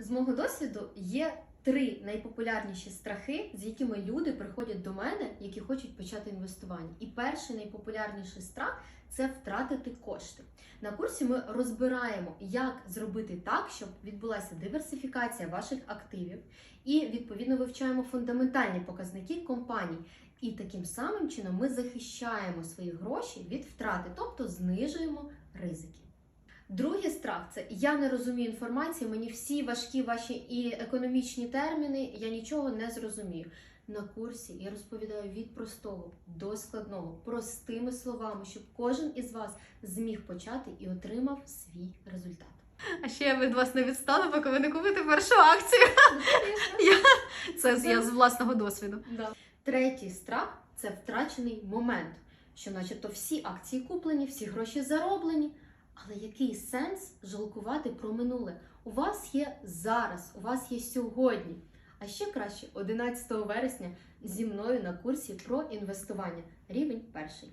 З мого досвіду є три найпопулярніші страхи, з якими люди приходять до мене, які хочуть почати інвестування. І перший найпопулярніший страх це втратити кошти. На курсі ми розбираємо, як зробити так, щоб відбулася диверсифікація ваших активів, і відповідно вивчаємо фундаментальні показники компаній. І таким самим чином ми захищаємо свої гроші від втрати, тобто знижуємо ризики. Другий страх це я не розумію інформації, мені всі важкі ваші і економічні терміни, я нічого не зрозумію. На курсі я розповідаю від простого до складного, простими словами, щоб кожен із вас зміг почати і отримав свій результат. А ще я від вас не відстану, поки ви не купите першу акцію. Я, Це я з власного досвіду. Да. Третій страх це втрачений момент, що, начебто, всі акції куплені, всі гроші зароблені. Але який сенс жалкувати про минуле? У вас є зараз, у вас є сьогодні. А ще краще 11 вересня зі мною на курсі про інвестування. Рівень перший.